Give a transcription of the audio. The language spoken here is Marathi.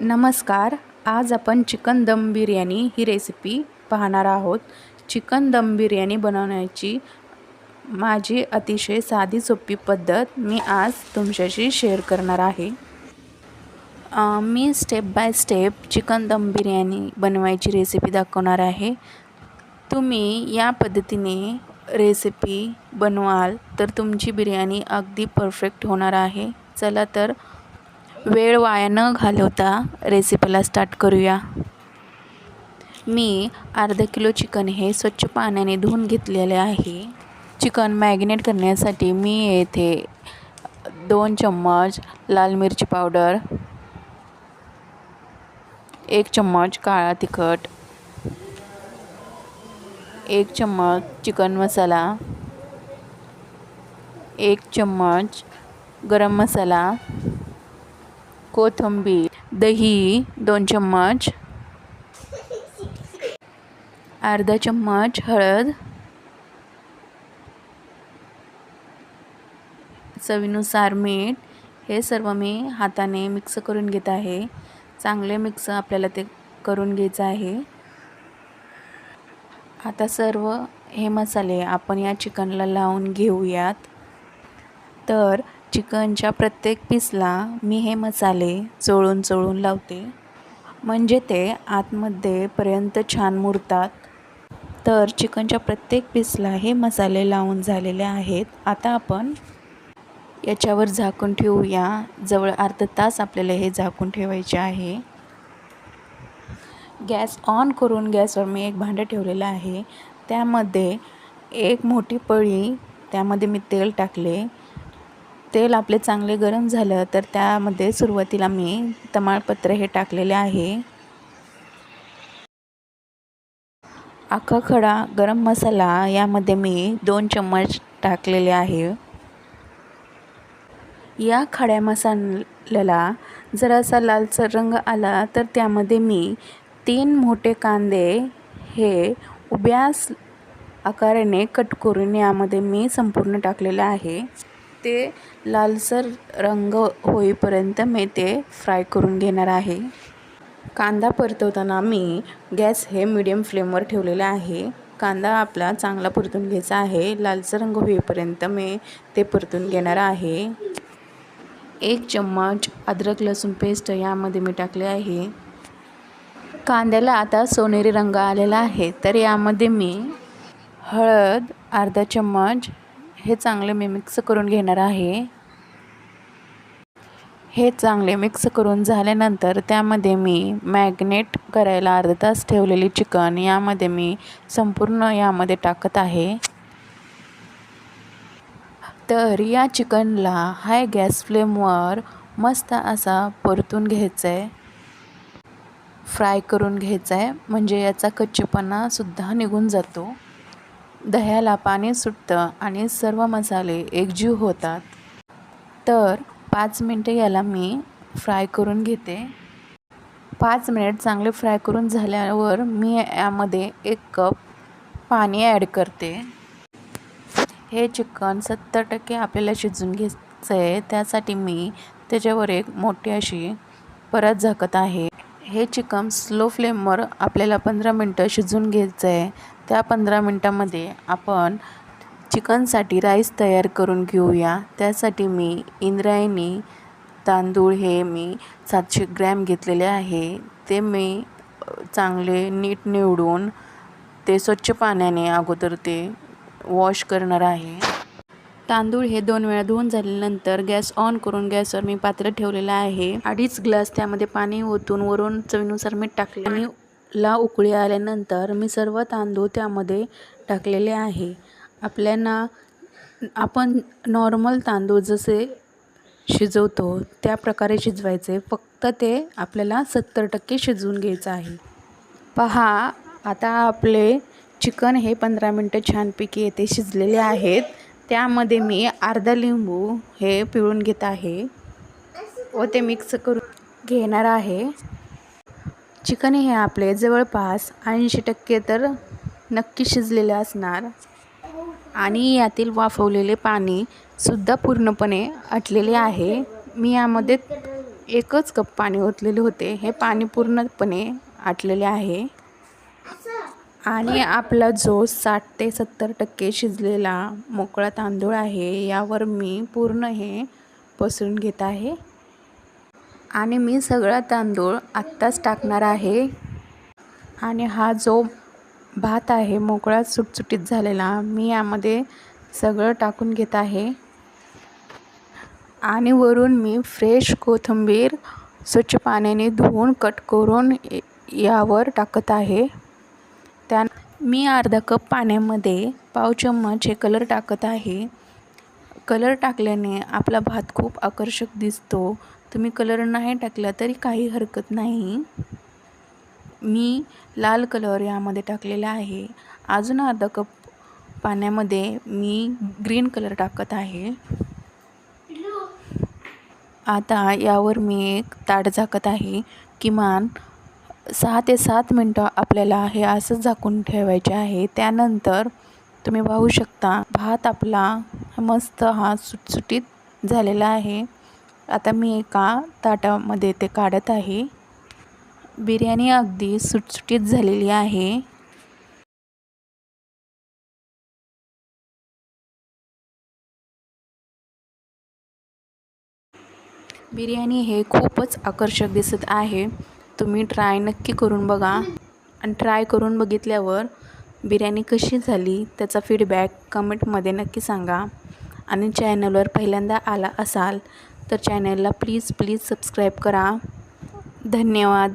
नमस्कार आज आपण चिकन दम बिर्याणी ही रेसिपी पाहणार आहोत. चिकन दम बिर्याणी बनवण्याची माझी अतिशय साधी सोपी पद्धत मी आज तुमच्याशी शेअर करणार आहे. मी step by step chicken dum biryani बनवायची रेसिपी दाखवणार आहे. तुम्ही या पद्धतीने रेसिपी बनवाल तर तुमची बिर्याणी अगदी परफेक्ट होणार आहे. चला तर वेळ वाया न घालवता रेसिपीला स्टार्ट करूया. मी अर्धा किलो चिकन हे स्वच्छ पाण्याने धुवून घेतलेले आहे. चिकन मॅगिनेट करण्यासाठी मी येथे दोन चम्मच लाल मिरची पावडर एक चम्मच काळा तिखट एक चम्मच चिकन मसाला एक चम्मच गरम मसाला कोथिंबीर दही दोन चम्मच. अर्धा चम्मच हळद. चवीनुसार मीठ. हे सर्व मी हाताने मिक्स करून घेत आहे. चांगले मिक्स आपल्याला ते करून घ्यायचं आहे. आता सर्व हे मसाले आपण या चिकनला लावून घेऊयात. तर चिकनच्या प्रत्येक पीसला मी हे मसाले चोळून चोळून लावते. म्हणजे ते आतमध्ये पर्यंत छान मुरतात. तर चिकनच्या प्रत्येक पीसला हे मसाले लावून झालेले आहेत. आता आपण याच्यावर झाकून ठेवूया. जवळ अर्धा तास आपल्याला हे झाकून ठेवायचे आहे. गॅस ऑन करून गॅसवर मी एक भांडं ठेवलेलं आहे. त्यामध्ये एक मोठी पळी त्यामध्ये मी तेल टाकले. तेल आपले चांगले गरम झालं तर त्यामध्ये सुरुवातीला मी तमालपत्र हे टाकलेले आहे. आखा खडा गरम मसाला यामध्ये मी दोन चम्मच टाकलेले आहे. या खड्या मसाल्याला जरासा लालसर रंग आला तर त्यामध्ये मी तीन मोठे कांदे हे उभ्या आकाराने कट करून यामध्ये मी संपूर्ण टाकलेलं आहे. ते लालसर रंग होईपर्यंत मी ते फ्राय करून घेणार आहे. कांदा परतवताना मी गॅस हे मिडियम फ्लेमवर ठेवलेले आहे. कांदा आपला चांगला परतून घ्यायचा आहे. लालसर रंग होईपर्यंत मी ते परतून घेणार आहे. एक चम्मच अद्रक लसूण पेस्ट यामध्ये मी टाकले आहे. कांद्याला आता सोनेरी रंग आलेला आहे. तर यामध्ये मी हळद अर्धा चम्मच हे चांगले मी मिक्स करून घेणार आहे. हे चांगले मिक्स करून झाल्यानंतर त्यामध्ये मी मॅग्नेट करायला अर्धा तास ठेवलेली चिकन यामध्ये मी संपूर्ण यामध्ये टाकत आहे. तर या चिकनला हाय गॅस फ्लेमवर मस्त असा परतून घ्यायचा आहे फ्राय करून घ्यायचा आहे म्हणजे याचा कच्चेपणासुद्धा निघून जातो. दह्याला पाणी सुटतं आणि सर्व मसाले एकजीव होतात. तर पाच मिनटं याला मी फ्राय करून घेते. पाच मिनिट चांगले फ्राय करून झाल्यावर मी यामध्ये एक कप पाणी ॲड करते. हे चिकन सत्तर टक्के आपल्याला शिजून घ्यायचं आहे त्यासाठी मी त्याच्यावर एक मोठी अशी परत झाकत आहे. हे चिकन स्लो फ्लेमवर आपल्याला पंधरा मिनटं शिजून घ्यायचं आहे त्या पंधरा मिनटामध्ये आपण चिकनसाठी राईस तयार करून घेऊया. त्यासाठी मी इंद्रायणी तांदूळ हे मी सातशे ग्रॅम घेतलेले आहे. ते मी चांगले नीट निवडून ते स्वच्छ पाण्याने अगोदर ते वॉश करणार आहे. तांदूळ हे दोन वेळा धुवून झाल्यानंतर गॅस ऑन करून गॅसवर मी पात्र ठेवलेलं आहे. अडीच ग्लास त्यामध्ये पाणी ओतून वरून चवीनुसार मीठ टाकले. आणि ला उकळी आल्यानंतर मी सर्व तांदूळ त्यामध्ये टाकलेले आहे. आपल्याला आपण नॉर्मल तांदूळ जसे शिजवतो त्या प्रकारे शिजवायचे. फक्त ते आपल्याला सत्तर टक्के शिजवून घ्यायचं आहे. पहा आता आपले चिकन हे पंधरा मिनटं छानपैकी येथे शिजलेले आहेत. त्यामध्ये मी अर्धा लिंबू हे पिळून घेत आहे व ते मिक्स करून घेणार आहे. चिकन हे आपले जवळपास ऐंशी टक्के तर नक्की शिजलेले असणार. आणि यातील वाफवलेले पाणी सुद्धा पूर्णपणे आटलेले आहे. मी यामध्ये एकच कप पाणी ओतलेले होते. हे पाणी पूर्णपणे आटलेले आहे. आणि आपला जो साठ ते सत्तर टक्के शिजलेला मोकळा तांदूळ आहे यावर मी पूर्ण हे पसरून घेत आहे. आणि मी सगळा तांदूळ आत्ताच टाकणार आहे. आणि हा जो भात आहे मोकळा सुटसुटीत झालेला मी यामध्ये सगळं टाकून घेत आहे. आणि वरून मी फ्रेश कोथिंबीर स्वच्छ पाण्याने धुवून कट करून यावर टाकत आहे. मी अर्धा कप पाण्यामध्ये पाव चम्मच हे कलर टाकत आहे. कलर टाकल्याने आपला भात खूप आकर्षक दिसतो. तुम्ही कलर नाही टाकला तरी काही हरकत नाही. मी लाल कलर यामध्ये टाकलेला आहे. अजून अर्धा कप पाण्यामध्ये मी ग्रीन कलर टाकत आहे. आता यावर मी एक ताट झाकत आहे. किमान सहा ते सात मिनटं आपल्याला हे असंच झाकून ठेवायचे आहे. त्यानंतर तुम्ही पाहू शकता भात आपला मस्त हा सुटसुटीत झालेला आहे. आता मी एका ताटामध्ये ते काढत आहे. बिर्याणी अगदी सुटसुटीत झालेली आहे. बिर्याणी हे खूपच आकर्षक दिसत आहे. तुम्ही ट्राय नक्की करून बघा. आणि ट्राय करून बघितल्यावर बिर्याणी कशी झाली त्याचा फीडबॅक कमेंटमध्ये नक्की सांगा. आणि चॅनलवर पहिल्यांदा आला असाल तर चॅनलला प्लीज प्लीज सबस्क्राईब करा. धन्यवाद.